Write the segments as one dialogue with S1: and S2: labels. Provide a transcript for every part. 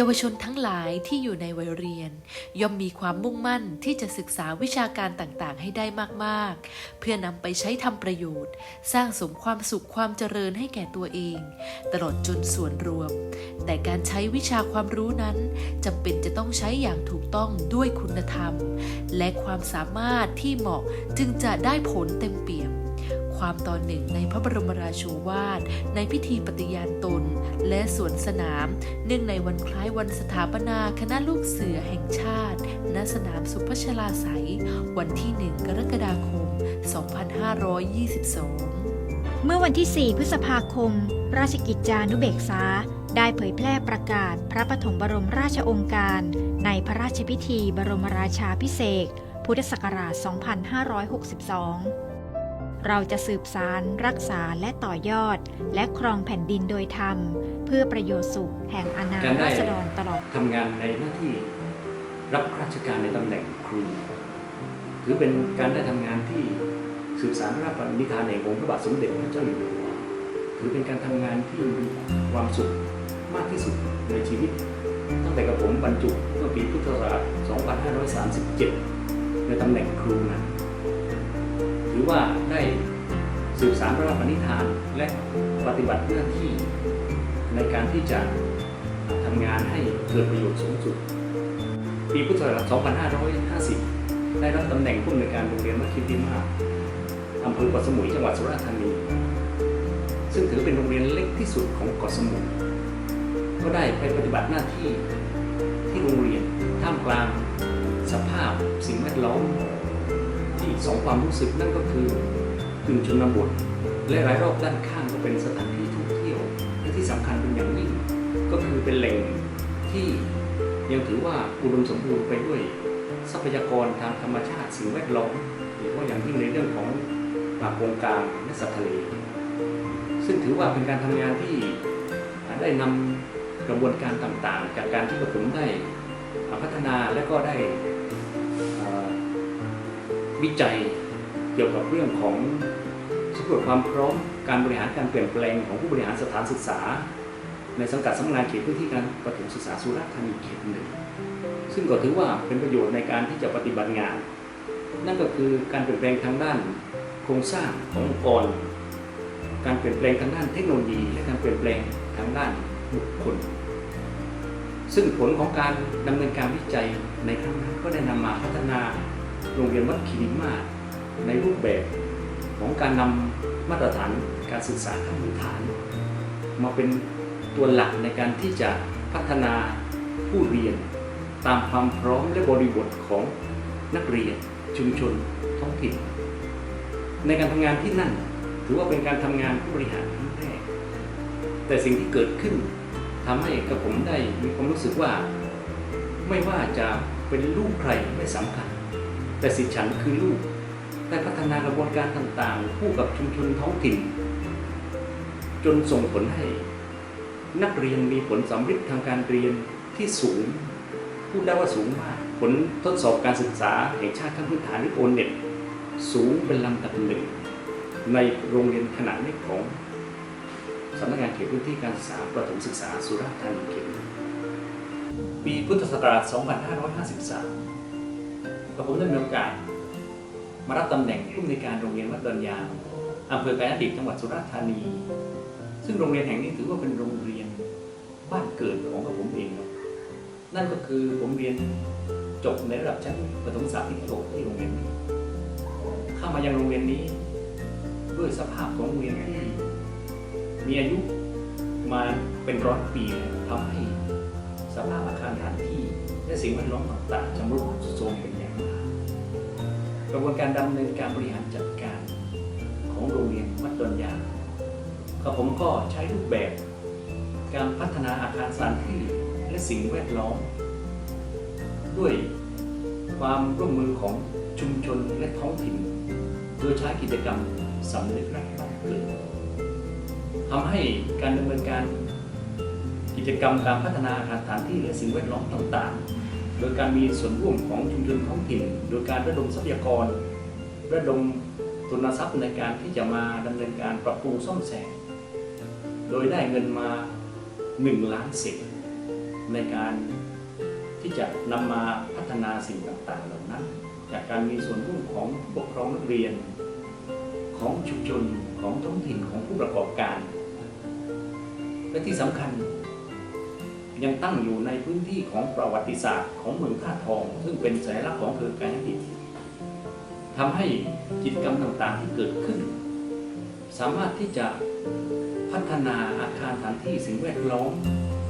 S1: เยาวชนทั้งหลายที่อยู่ในวัยเรียน ย่อมมีความมุ่งมั่นที่จะศึกษาวิชาการต่างๆ ให้ได้มากๆ เพื่อนำไปใช้ทำประโยชน์ สร้างสมความสุขความเจริญให้แก่ตัวเอง ตลอดจนส่วนรวม แต่การใช้วิชาความรู้นั้นจำเป็นจะต้องใช้อย่างถูกต้องด้วยคุณธรรม และความสามารถที่เหมาะจึงจะได้ผลเต็มเปี่ยม ความตอนหนึ่งในพระบรมราโชวาท ในพิธีปฏิญาณตน และสวนสนาม เนื่องในวันคล้ายวันสถาปนาคณะลูกเสือแห่งชาติ ณ สนามสุพัชลาไสยวันที่ 1 กรกฎาคม 2522
S2: เมื่อวันที่ 4 พฤษภาคม ราชกิจจานุเบกษาได้เผยแพร่ประกาศพระปฐมบรมราชองค์การ ในพระราชพิธีบรมราชาพิเศษ พุทธศักราช 2562 เราจะสืบสารรักษาและต่อยอด และครองแผ่นดินโดยธรรม เพื่อประโยชน์สุขแห่งอาณา
S3: การได้
S2: ราษฎรตลอด
S3: ทำงานในหน้าที่รับราชการในตำแหน่งครูถือเป็นการได้ทำงานที่สืบสารพระราชปณิธานแห่งองค์พระบาทสมเด็จพระเจ้าอยู่หัวถือเป็นการทำงานที่มีความสุขมากที่สุดในชีวิต ตั้งแต่กับผมบรรจุเมื่อปีพุทธศักราช 2537 ในตำแหน่งครูนั้นือว่าได้สืบสารพระราชปณิธานและปฏิบัติหน้าที่ในการที่จะทำงานให้เกิดประโยชน์สูงสุด ปีพุทธศักราช 2550 ได้รับตำแหน่งผู้อำนวยการโรงเรียนวัดคิริมาศอำเภอเกาะสมุยจังหวัดสุราษฎร์ธานี ซึ่งถือเป็นโรงเรียนเล็กที่สุดของเกาะสมุย ก็ได้ไปปฏิบัติหน้าที่ที่โรงเรียนท่ามกลางสภาพสิ่งแวดล้อม สองความรู้สึกนั่นก็คือกึ่งชนบทและรายรอบด้านข้างก็เป็นสถานที่ท่องเที่ยว และที่สำคัญเป็นอย่างยิ่งก็คือเป็นแหล่งที่ยังถือว่าอุดมสมบูรณ์ไปด้วย ทรัพยากรทางธรรมชาติสิ่งแวดล้อมโดยเฉพาอย่างยิ่งในเรื่องของป่าโกงกลางและสัตว์ทะเล ซึ่งถือว่าเป็นการทำงานที่ได้นำกระบวนการต่างๆ จากการที่ผมได้พัฒนาและก็ได้ วิจัยเกี่ยวกับเรื่องของสำรวจความพร้อมการบริหารการเปลี่ยนแปลงของผู้บริหารสถานศึกษา ในสังกัดสำนักงานเขตพื้นที่การประถมศึกษาสุราษฎร์ธานีเขตหนึ่งซึ่งก็ถือว่าเป็นประโยชน์ในการที่จะปฏิบัติงาน นั่นก็คือการเปลี่ยนแปลงทางด้านโครงสร้างขององค์กร การเปลี่ยนแปลงทางด้านเทคโนโลยี และการเปลี่ยนแปลงทางด้านบุคคล ซึ่งผลของการดำเนินการวิจัยในครั้งนั้นก็ได้นำมาพัฒนา รงเรียนวัดคีรีมาศในรูปแบบของการนำมาตรฐานการศึกษาขั้นพื้นฐาน มาเป็นตัวหลักในการที่จะพัฒนาผู้เรียน ตามความพร้อมและบริบทของนักเรียนชุมชนท้องถิ่น ในการทำงานที่นั่น ถือว่าเป็นการทำงานผู้บริหารครั้งแรก แต่สิ่งที่เกิดขึ้นทำให้กับผมได้มีความรู้สึกว่า ไม่ว่าจะเป็นลูกใครไม่สำคัญ แต่สิฉันคือลูกได้พัฒนากระบวนการต่างๆ คู่กับชุมชนท้องถิ่น จนส่งผลให้ นักเรียนมีผลสำเร็จทางการเรียนที่สูง พูดได้ว่าสูงมาก ผลทดสอบการศึกษาแห่งชาติขั้นพื้นฐานหรือโอเน็ตสูงเป็นลำดับหนึ่งในโรงเรียนขนาดเล็กของสำนักงานเขตพื้นที่การศึกษาประถมศึกษาสุราษฎร์ธานีเขตปีพุทธศักราช 2553 กับผมได้มีโอกาสมารับตำแหน่งผู้อำนวยการโรงเรียนวัดดอนยางอำเภอกาญจนดิตจังหวัดสุราษฎร์ธานี ซึ่งโรงเรียนแห่งนี้ถือว่าเป็นโรงเรียนบ้านเกิดของผมเองครับนั่นก็คือผมเรียนจบในระดับชั้นประถมศึกษาที่หกที่โรงเรียนนี้ เข้ามายังโรงเรียนนี้ ด้วยสภาพของโรงเรียนที่มีอายุมาเป็นร้อยปีทำให้สภาพอาคารสถานที่และสิ่งแวดล้อมต่างๆชำรุดโทรมเป็น กระบวนการดำเนินการบริหารจัดการของโรงเรียนวัดดอนยางกับผมก็ใช้รูปแบบ การพัฒนาอาคารสถานที่และสิ่งแวดล้อม ด้วยความร่วมมือของชุมชนและท้องถิ่น โดยใช้กิจกรรมสำนึกรักบ้านเกิดทำให้การดำเนินการกิจกรรมการพัฒนาอาคารสถานที่และสิ่งแวดล้อมต่างๆ โดยการมีส่วนร่วมของชุมชนท้องถิ่น โดยการระดมทรัพยากร ระดมทุนทรัพย์ในการที่จะมาดำเนินการปรับปรุงซ่อมแซมโดยได้เงินมา 1 ล้านเศษในการที่จะนำมาพัฒนาสิ่งต่างๆ เหล่านั้น จากการมีส่วนร่วมของผู้ปกครองนักเรียน ของชุมชนของท้องถิ่นของผู้ประกอบการ และที่สำคัญ ยังตั้งอยู่ในพื้นที่ของประวัติศาสตร์ของเมืองท่าทอง ซึ่งเป็นสัญลักษณ์ของอำเภอกาญจนดิตทำให้กิจกรรมต่างๆที่เกิดขึ้น สามารถที่จะพัฒนาอาคารสถานที่สิ่งแวดล้อม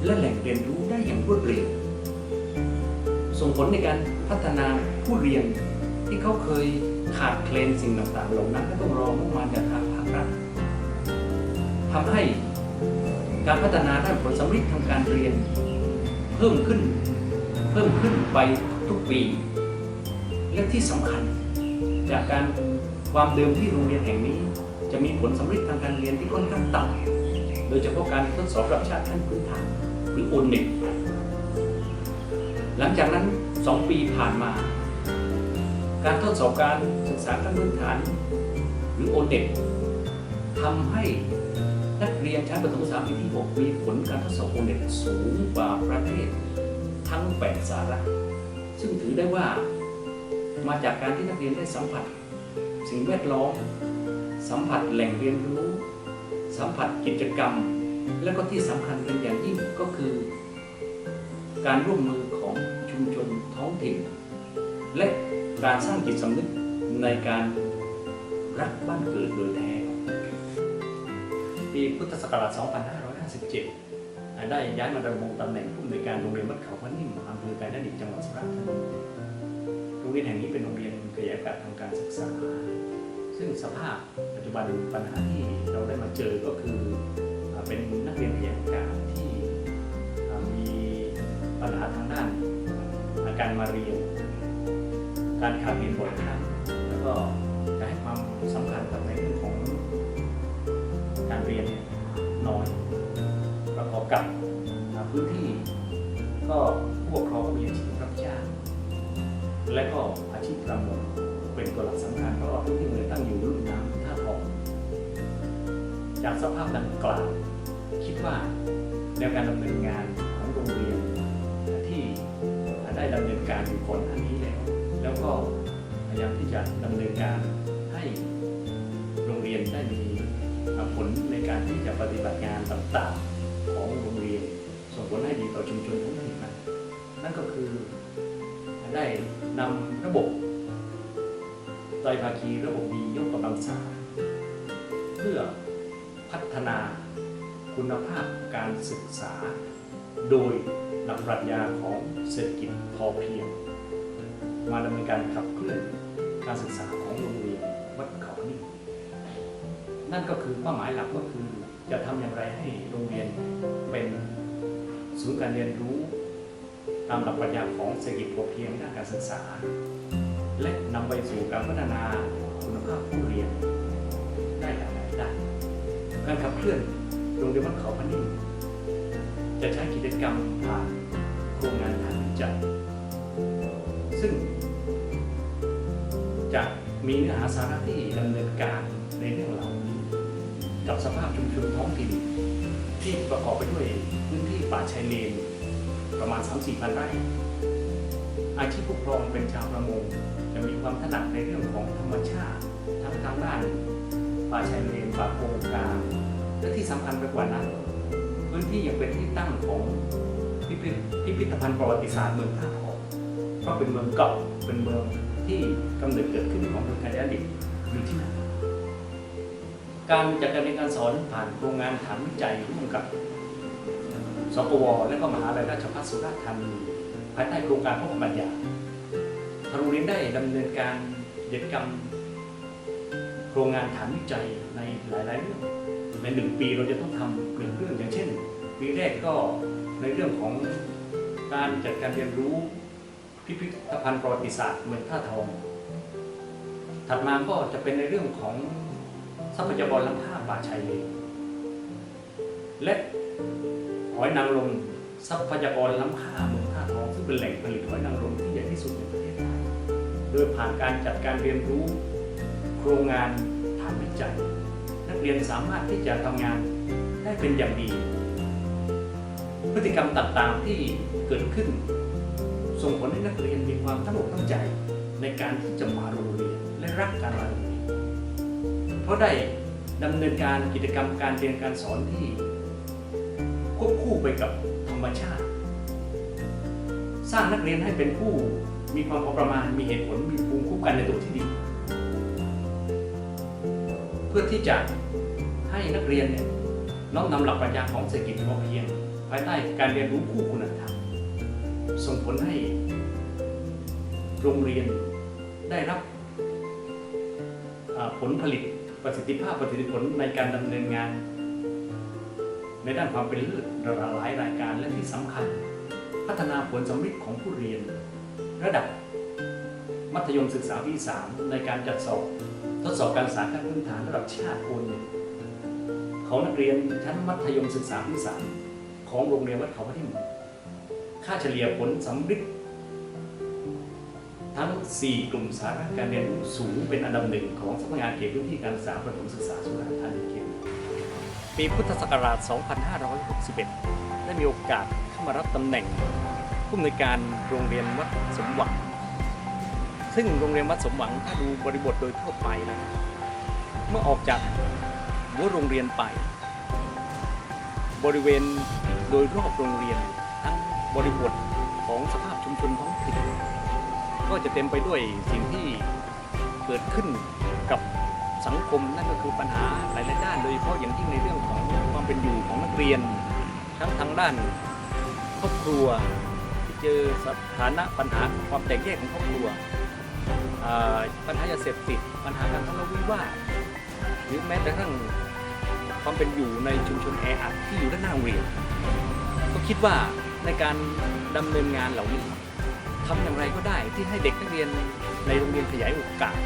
S3: และแหล่งเรียนรู้ได้อย่างรวดเร็วส่งผลในการพัฒนาผู้เรียนที่เขาเคยขาดเคลนสิ่งต่างๆเหล่านั้นก็ต้องรองบมาจากทางภาครัฐทำให้ การพัฒนาด้านผลสำลิดทางการเรียน เพิ่มขึ้นเพิ่มขึ้นไปทุกปี และที่สำคัญ จากการความเดิมที่โรงเรียนแห่งนี้ จะมีผลสำลิดทางการเรียนที่ค่อนข้างต่ำโดยเฉพาะการทดสอบระดับชาติขั้นพื้นฐานหรือโอเน็ตหลังจากนั้น 2 ปีผ่านมา การทดสอบการศึกษาขั้นพื้นฐาน หรือโอเน็ตทำให้ นักเรียนชั้นประถมศึกษาปีที่ 6 มีผลการทดสอบโอเน็ตสูงกว่าประเทศทั้ง 8 สาระ ซึ่งถือได้ว่ามาจากการที่นักเรียนได้สัมผัส สิ่งแวดล้อม สัมผัสแหล่งเรียนรู้ สัมผัสกิจกรรม และก็ที่สำคัญเป็นอย่างยิ่งก็คือ การร่วมมือของชุมชนท้องถิ่น และการสร้างจิตสำนึกในการรักบ้านเกิดโดยแท้ พุทธศักราช 2557 ได้ย้ายมาดำรงตำแหน่งผู้อำนวยการโรงเรียนวัดเขาพระนิ่มอำเภอกาญจนดิตจังหวัดสุราษฎร์ธานีโรงเรียนแห่งนี้เป็นโรงเรียนขยายโอกาสทางการศึกษา ซึ่งสภาพปัจจุบันปัญหาที่เราได้มาเจอก็คือเป็นนักเรียนขยายโอกาสที่มีปัญหาทางด้านอาการมาเรียน การขาดเรียนบ่อยครั้งแล้วก็จะให้ความสำคัญกับในเรื่องของ การเรียนเนี่ยน้อยประกอบกับพื้นที่ก็ผู้ปกครองก็มีอาชีพรับจ้างและก็อาชีพประมงเป็นตัวหลักสำคัญเพราะว่าพื้นที่เมือตั้งอยู่รุ่มน้ำท่าทองจากสภาพดังกล่าวคิดว่าแนวการดำเนินงานของโรงเรียนที่ได้ดำเนินการอยู่ก่อนอันนี้แล้ว แล้วก็พยายามที่จะดำเนินการ การที่จะปฏิบัติงานต่างๆ ของโรงเรียนส่งผลให้ดีต่อชุมชนท้องถิ่นนั้นนั่นก็คือได้นำระบบไตรภาคีระบบดียกกำลังสาเพื่อพัฒนาคุณภาพการศึกษา โดยหลักปรัชญาของเศรษฐกิจพอเพียง มาดำเนินการขับเคลื่อนการศึกษาของโรงเรียนวัดเขานี่ นั่นก็คือเป้าหมายหลักก็คือจะทำอย่างไรให้โรงเรียนเป็นศูนย์การเรียนรู้ ตามหลักปรัชญาของเศรษฐกิจพอเพียงด้านการศึกษา และนำไปสู่การพัฒนาคุณภาพผู้เรียน ได้หลายๆด้านการขับเคลื่อนโรงเรียนวัดเขาพนิ่งจะใช้กิจกรรมผ่านโครงงานทางวิจัยซึ่งจะมีเนื้อหาสาระที่ดำเนินการ กับสภาพชุมชนท้องถิ่นที่ประกอบไปด้วยพื้นที่ป่าชายเลน ประมาณ 3-4พันไร่ อาชีพผู้ครองเป็นชาวประมง จะมีความถนัดในเรื่องของธรรมชาติทั้งทางด้านป่าชายเลนป่าโกงกลางและที่สำคัญไปกว่านั้น พื้นที่ยังเป็นที่ตั้งของพิพิธพิพิธภัณฑ์ประวัติศาสตร์เมืองท่าทองเพราะเป็นเมืองเก่าเป็นเมืองที่กำเนิดเกิดขึ้นของเมืองกาญจนดิตอยู่ที่นั่น การจัดการเรียนการสอนผ่านโครงงานฐานวิจัยร่วมกับสปวและก็มหาลัยราชภัฏสุราษฎร์ธานีภายใต้โครงการพวกบัญญัติทางโรงเรียนได้ดำเนินการกิจกรรม โครงงานฐานวิจัยในหลาย ๆ เรื่องในหนึ่งปีเราจะต้องทำหนึ่งเรื่องอย่างเช่น ปีแรกก็ในเรื่องของการจัดการเรียนรู้พิพิธภัณฑ์ประวัติศาสตร์เมืองท่าทอง ถัดมาก็จะเป็นในเรื่องของ ทรัพยากรล้ำค่าป่าชายเลนและหอยนางรมทรัพยากรล้ำค่าเมืองท่าทองซึ่งเป็นแหล่งผลิตหอยนางรมที่ใหญ่ที่สุดในประเทศไทยโดยผ่านการจัดการเรียนรู้โครงงานฐานวิจัย นักเรียนสามารถที่จะทำงานได้เป็นอย่างดี พฤติกรรมต่างๆที่เกิดขึ้น ส่งผลให้นักเรียนมีความตั้งอกตั้งใจ ในการที่จะมาโรงเรียนและรักการเรียน เพราะได้ดำเนินการกิจกรรมการเรียนการสอนที่ควบคู่ไปกับธรรมชาติ สร้างนักเรียนให้เป็นผู้มีความพอประมาณมีเหตุผลมีภูมิคุ้มกันในตัวที่ดี เพื่อที่จะให้นักเรียนเนี่ยน้อมนำหลักปรัชญาของเศรษฐกิจพอเพียงภายใต้การเรียนรู้คู่คุณธรรมส่งผลให้โรงเรียนได้รับผลผลิต ประสิทธิภาพประสิทธิผลในการดำเนินงาน ในด้านความเป็นเลิศหลายรายการและที่สำคัญ พัฒนาผลสำเร็จของผู้เรียน ระดับ มัธยมศึกษาปีสามในการจัดสอบ ทดสอบการศึกษาขั้นพื้นฐานระดับชาติโอนหนึ่งของนักเรียนชั้นมัธยมศึกษาปีสามของโรงเรียนวัดเขาพระที่หนึ่งค่าเฉลี่ยผลสำเร็จ ทั้ง 4 กลุ่มสาระการเรียนรู้สูงเป็นอันดับหนึ่งของสำนักงานเขตพื้นที่การศึกษาประถมศึกษาสุราษฎร์ธานีเขตปีพุทธศักราช 2561 ได้มีโอกาสเข้ามารับตำแหน่งผู้อำนวยการโรงเรียนวัดสมหวัง ซึ่งโรงเรียนวัดสมหวังถ้าดูบริบทโดยทั่วไปนะเมื่อออกจากรั้วโรงเรียนไป บริเวณโดยรอบโรงเรียน ทั้งบริบทของสภาพชุมชนท้อง ก็จะเต็มไปด้วยสิ่งที่เกิดขึ้นกับสังคมนั่นก็คือปัญหาหลายๆด้าน โดยเฉพาะอย่างยิ่งในเรื่องของความเป็นอยู่ของนักเรียน ทั้งทางด้านครอบครัวที่เจอสถานะปัญหาความแตกแยกของครอบครัวปัญหายาเสพติดปัญหาการทะเลาะวิวาทหรือแม้แต่กระทั่งความเป็นอยู่ในชุมชนแออัดที่อยู่ด้านหน้าโรงเรียนก็คิดว่าในการดำเนินงานเหล่านี้ ทำอย่างไรก็ได้ ที่ให้เด็กนักเรียนในโรงเรียนขยายโอกาส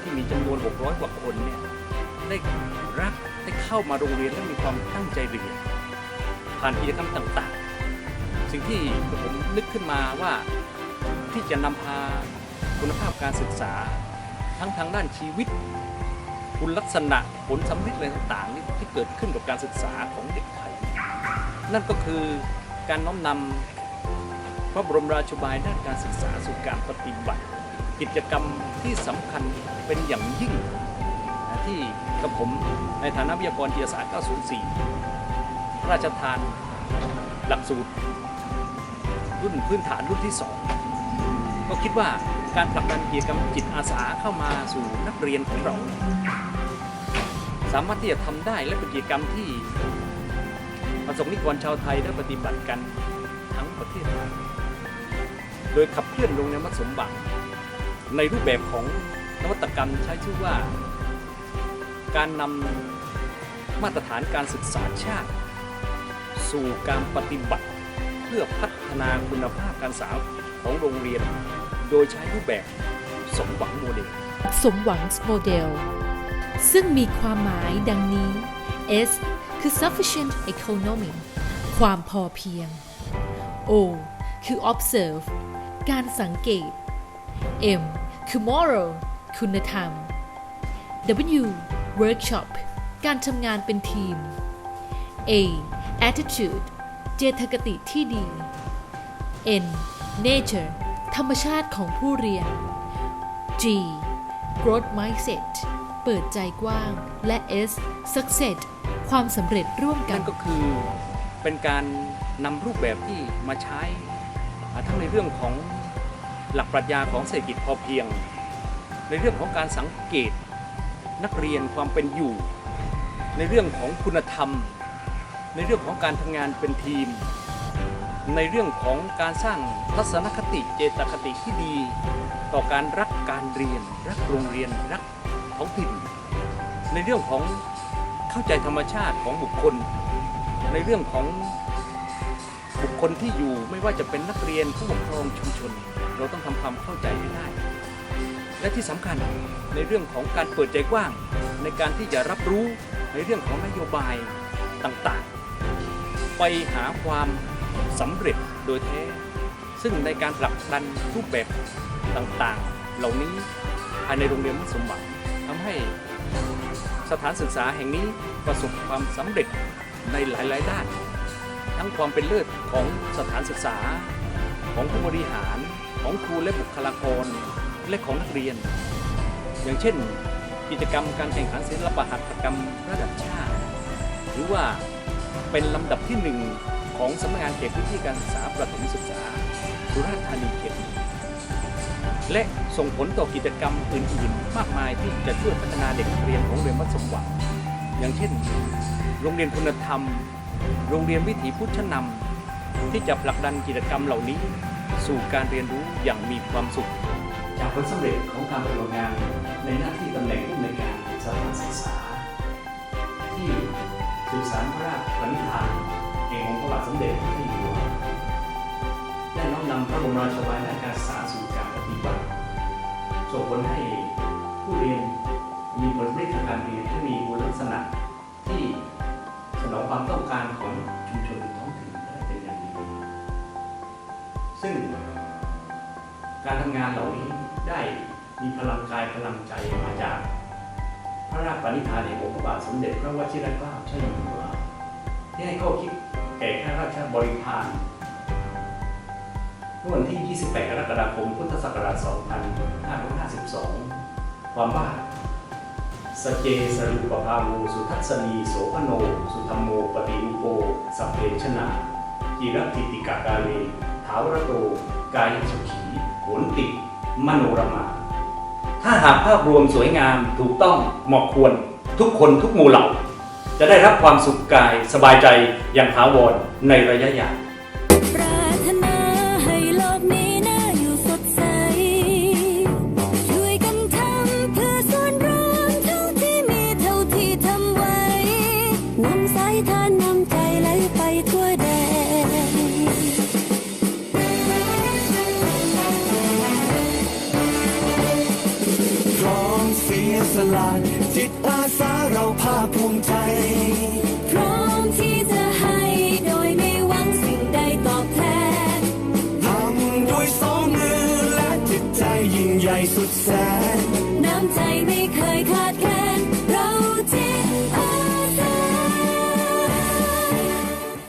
S3: ที่มีจำนวน 600 กว่าคนเนี่ยได้รักได้เข้ามาโรงเรียนและมีความตั้งใจเรียน ผ่านกิจกรรมต่างๆ สิ่งที่ผมนึกขึ้นมาว่าที่จะนำพาคุณภาพการศึกษา ทั้งทางด้านชีวิต คุณลักษณะผลสำเร็จอะไรต่างๆ ที่เกิดขึ้นกับการศึกษาของเด็กไทย นั่นก็คือการน้อมนำ พระบรมราชบายด้านการศึกษาสู่การปฏิบัติ กิจกรรมที่สำคัญเป็นอย่างยิ่ง ที่กับผมในฐานะวิทยากรจิตศาสตร์ 904 ราชทานหลักสูตร รุ่นพื้นฐานรุ่นที่ 2 ก็คิดว่าการผลักดันกิจกรรมจิตอาสาเข้ามาสู่นักเรียนของเรา สามารถที่จะทำได้และเป็นกิจกรรมที่ประสงค์นิกรชาวไทยได้ปฏิบัติกันทั้งประเทศไทย โดยขับเคลื่อนโรงเรียนมัสมบังในรูปแบบของนวัตกรรมใช้ชื่อว่า การนำมาตรฐานการศึกษาชาติ สู่การปฏิบัติ เพื่อพัฒนาคุณภาพการศึกษาของโรงเรียน โดยใช้รูปแบบสมหวังโมเดล
S1: สมหวังโมเดล ซึ่งมีความหมายดังนี้ S คือ sufficient economy ความพอเพียง O คือ observe การสังเกต M คือ moral คุณธรรม W workshop การทำงานเป็นทีม A attitude เจตคติที่ดี N nature ธรรมชาติของผู้เรียน G growth mindset เปิดใจกว้าง และ S success ความสำเร็จร่วมกั
S3: น
S1: นั่
S3: นก็คือเป็นการนำรูปแบบที่มาใช้ ทั้งในเรื่องของหลักปรัชญาของเศรษฐกิจพอเพียง ในเรื่องของการสังเกตนักเรียนความเป็นอยู่ ในเรื่องของคุณธรรม ในเรื่องของการทำงานเป็นทีม ในเรื่องของการสร้างทัศนคติเจตคติที่ดี ต่อการรักการเรียน รักโรงเรียนรักท้องถิ่น ในเรื่องของเข้าใจธรรมชาติของบุคคล ในเรื่องของ คคลที่อยู่ไม่ว่าจะเป็นนักเรียนผู้ปกครองชุมชน เราต้องทำความเข้าใจให้ได้ และที่สำคัญในเรื่องของการเปิดใจกว้าง ในการที่จะรับรู้ในเรื่องของนโยบายต่างๆ ไปหาความสำเร็จโดยแท้ ซึ่งในการผลักดันรูปแบบต่างๆ เหล่านี้ภายในโรงเรียนมัธยมหวังทำให้สถานศึกษาแห่งนี้ประสบความสำเร็จในหลาย ๆ ด้าน ทั้งความเป็นเลิศของสถานศึกษา ของผู้บริหาร ของครูและบุคลากร และของนักเรียน อย่างเช่น กิจกรรมการแข่งขันศิลปหัตถกรรมระดับชาติ หรือว่าเป็นลำดับที่หนึ่งของสำนักงานเขตพื้นที่การศึกษาประถมศึกษาสุราษฎร์ธานีเขตและส่งผลต่อกิจกรรมอื่นๆ มากมายที่จะช่วยพัฒนาเด็กนักเรียนของโรงเรียนวัดสมหวังอย่างเช่น โรงเรียนคุณธรรม โรงเรียนวิถีพุทธนำที่จะผลักดันกิจกรรมเหล่านี้ สู่การเรียนรู้อย่างมีความสุข จากผลสำเร็จของการปฏิบัติงานในหน้าที่ตำแหน่งผู้อำนวยการสถานศึกษา ที่สืบสารพระราชปณิธานแห่งองค์พระบาทสมเด็จพระเจ้าอยู่หัวได้น้อมนำพระบรมราชวาทในการศึกษาสู่การปฏิบัติส่งผลให้ผู้เรียนมีผลผลิตทางการเรียนที่มีคุณลักษณะ นองความต้องการของชุมชนท้องถิ่นได้เป็นอย่างดีซึ่งการทำงานเหล่านี้ได้มีพลังกายพลังใจมาจาก พระราชปณิธานแห่งองค์พระบาทสมเด็จพระวชิรเกล้าเจ้าอยู่หัวที่ให้ข้อคิดแก่ข้าราชบริพารเมื่อวันที่ 28 กรกฎาคม พุทธศักราช 2552 ความว่า สเจสรุปภาโวสุทัศนีโสพโน สุธรรมโมปฏิอุโปสัพเพชนาจิรติติกากาเลถาวรโต กายสุขีโหนติ มโนรมา ถ้าหากภาพรวมสวยงามถูกต้องเหมาะควรทุกคนทุกหมู่เหล่า จะได้รับความสุขกายสบายใจอย่างถาวรในระยะยาว
S4: ทานนำใจไหลไปทั่วแดน
S5: พร้อมเสียสละจิตอาสาเราภาคภูมิใจ
S4: พร้อมที่จะให้โดยไม่หวังสิ่งใดตอบแทน
S5: ทำด้วยสองมือและจิตใจยิ่งใหญ่สุดแสน
S4: น้ำใจไม่เคยขาด